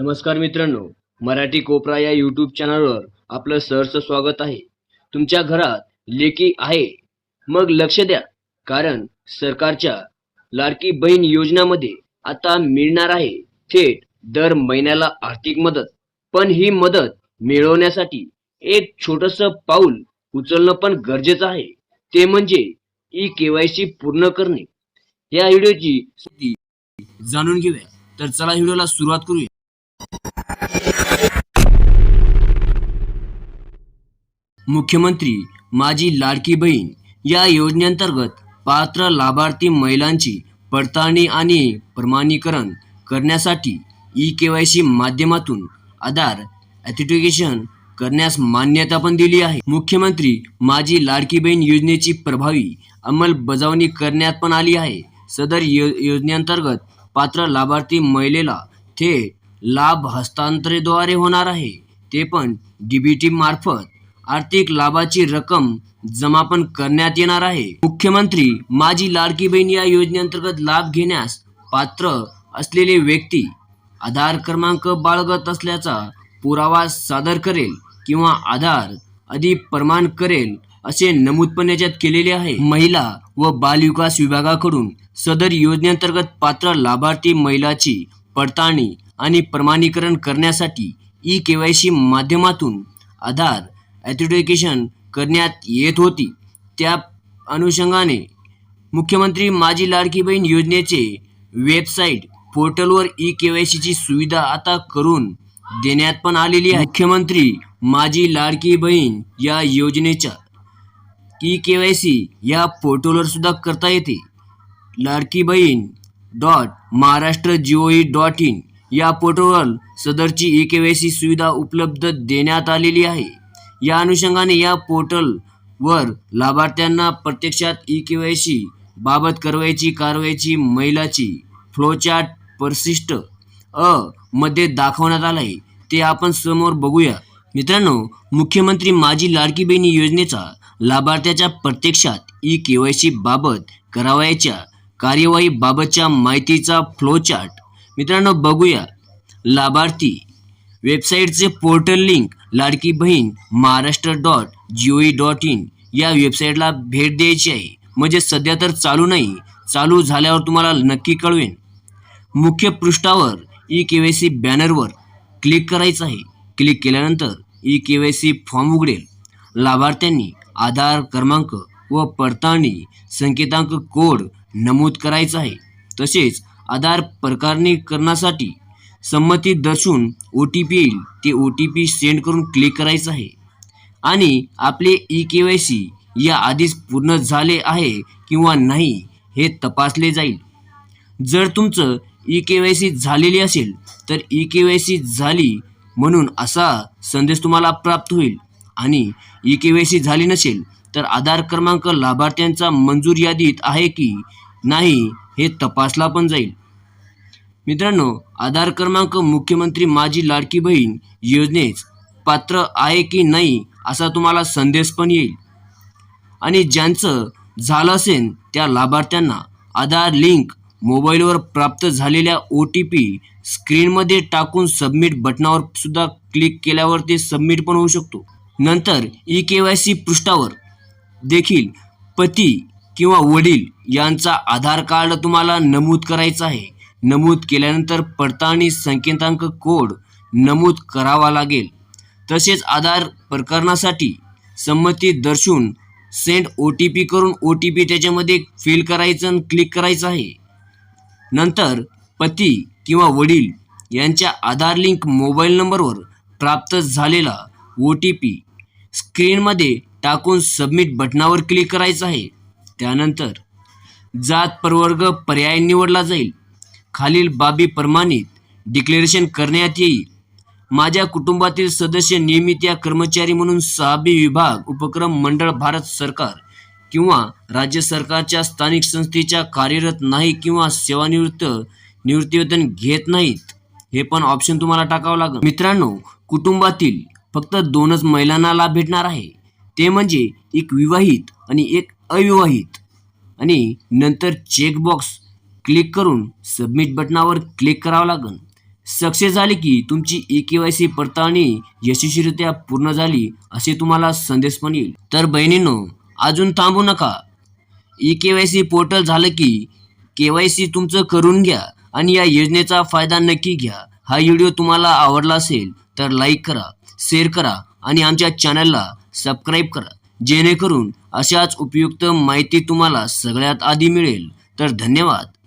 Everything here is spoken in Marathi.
नमस्कार मित्रांनो मराठी कोपरा या यूट्यूब चॅनलवर आपलं सहर्ष स्वागत आहे. तुमच्या घरात लेकी आहे? मग लक्ष द्या कारण सरकारच्या लाडकी बहीण योजनामध्ये आता मिळणार आहे थेट दर महिन्याला आर्थिक मदत. पण ही मदत मिळवण्यासाठी एक छोटस पाऊल उचलणं पण गरजेचं आहे. ते म्हणजे ई केवायसी पूर्ण करणे. या व्हिडिओची जाणून घेऊया. तर चला व्हिडिओला सुरुवात करूया. मुख्यमंत्री माझी लाडकी बहीण या योजनेअंतर्गत पात्र लाभार्थी महिलांची पडताळणी आणि प्रमाणीकरण करण्यासाठी ई के वाय सी माध्यमातून आधार ॲथेंटिकेशन करण्यास मान्यता पण दिली आहे. मुख्यमंत्री माझी लाडकी बहीण योजनेची प्रभावी अंमलबजावणी करण्यात पण आली आहे. सदर यो योजनेअंतर्गत पात्र लाभार्थी महिलेला थेट लाभ हस्तांतरेद्वारे होणार आहे. ते पण डीबीटी मार्फत आर्थिक लाभाची रक्कम जमा पण करण्यात येणार आहे. मुख्यमंत्री माझी लाडकी बहीण या योजनेअंतर्गत लाभ घेण्यास पात्र असलेले व्यक्ती आधार क्रमांक बाळगत असल्याचा पुरावा सादर करेल किंवा आधार अधिक प्रमाण करेल असे नमूद पण याच्यात केलेले आहे. महिला व बालविकास विभागाकडून सदर योजनेअंतर्गत पात्र लाभार्थी महिलाची पडताळणी आणि प्रमाणीकरण करण्यासाठी ई के वाय सी माध्यमातून आधार ॲथेंटिकेशन करण्यात येत होती. त्या अनुषंगाने मुख्यमंत्री माझी लाडकी बहीण योजनेचे वेबसाईट पोर्टलवर ई के वाय सीची सुविधा आता करून देण्यात पण आलेली आहे. मुख्यमंत्री माझी लाडकी बहीण या योजनेच्या ई के वाय सी या पोर्टलवर सुद्धा करता येते. Ladki Bahin dot Maharashtra G O E dot in या पोर्टलवर सदरची ई के वाय सी सुविधा उपलब्ध देण्यात आलेली आहे. या अनुषंगाने या पोर्टलवर लाभार्थ्यांना प्रत्यक्षात ई के वाय सी बाबत करवायची कारवाईची महिलाची फ्लोचार्ट परसिष्ट अ मध्ये दाखवण्यात आलं आहे. ते आपण समोर बघूया. मित्रांनो मुख्यमंत्री माझी लाडकी बहिणी योजनेचा लाभार्थ्याच्या प्रत्यक्षात ई के वाय सी बाबत करावयाच्या कार्यवाही बाबतच्या माहितीचा फ्लोचार्ट मित्रांनो बघूया. लाभार्थी वेबसाईटचे portal link Ladki Bahin Maharashtra dot G O V dot in या वेबसाईटला भेट द्यायची आहे. म्हणजे सध्या तर चालू नाही. चालू झाल्यावर तुम्हाला नक्की कळवेन. मुख्य पृष्ठावर ई के वाय सी बॅनरवर क्लिक करायचं आहे. क्लिक केल्यानंतर E K Y C form उघडेल. लाभार्थ्यांनी आधार क्रमांक व पडताळणी संकेतांक कोड नमूद करायचा आहे. तसेच आधार प्रकारणीकरणासाठी संमती दर्शवून ओ टी पी येईल. ते ओ टी पी सेंड करून क्लिक करायचं आहे. आणि आपले ई के वाय सी या आधीच पूर्ण झाले आहे किंवा नाही हे तपासले जाईल. जर तुमचं ई के वाय सी झालेली असेल तर ई के वाय सी झाली म्हणून असा संदेश तुम्हाला प्राप्त होईल. आणि ई के वाय सी झाली नसेल तर आधार क्रमांक लाभार्थ्यांचा मंजूर यादीत आहे की नाही हे तपासला पण जाईल. मित्रांनो आधार क्रमांक मुख्यमंत्री माझी लाडकी बहीण योजनेस पात्र आहे की नाही असा तुम्हाला संदेश पण येईल. आणि ज्यांचं झालं असेल त्या लाभार्थ्यांना आधार लिंक मोबाईलवर प्राप्त झालेल्या ओ टी पी स्क्रीनमध्ये टाकून सबमिट बटनावर सुद्धा क्लिक केल्यावर ते सबमिट पण होऊ शकतो. नंतर ई के वाय सी पृष्ठावर देखील पती किंवा वडील यांचा आधार कार्ड तुम्हाला नमूद करायचा आहे. नमूद केल्यानंतर पडताळणी संकेतांक कोड नमूद करावा लागेल. तसेच आधार प्रकरणासाठी संमती दर्शवून सेंड ओ टी पी करून ओ टी पी त्याच्यामध्ये फिल करायचं आणि क्लिक करायचं आहे. नंतर पती किंवा वडील यांच्या आधार लिंक मोबाईल नंबरवर प्राप्त झालेला ओ टी पी स्क्रीनमध्ये टाकून सबमिट बटनावर क्लिक करायचं आहे. त्यानंतर जात प्रवर्ग पर्याय निवडला जाईल. खालील बाबी प्रमाणित डिक्लेरेशन करण्यात येईल. माझ्या कुटुंबातील सदस्य नियमित या कर्मचारी म्हणून सहाबी विभाग उपक्रम मंडळ भारत सरकार किंवा राज्य सरकारच्या स्थानिक संस्थेच्या कार्यरत नाही किंवा सेवानिवृत्त निवृत्तीवेतन घेत नाहीत. हे पण ऑप्शन तुम्हाला टाकावं लागेल. मित्रांनो कुटुंबातील फक्त दोनच महिलांना लाभ भेटणार आहे. ते म्हणजे एक विवाहित आणि एक अविवाहित. आणि नंतर चेकबॉक्स क्लिक करून सबमिट बटनावर क्लिक करावं लागेल सक्सेस झाली की तुमची ई के वाय सी पडताळणी यशस्वीरित्या पूर्ण झाली असे तुम्हाला संदेश पण येईल. तर बहिणींनो अजून थांबू नका. E K Y C portal झालं की के वाय सी तुमचं करून घ्या आणि या योजनेचा फायदा नक्की घ्या. हा व्हिडिओ तुम्हाला आवडला असेल तर लाईक करा शेअर करा आणि आमच्या चॅनलला सबस्क्राईब करा. जेणेकरून अशाच उपयुक्त माहिती तुम्हाला सगळ्यात आधी मिळेल. तर धन्यवाद.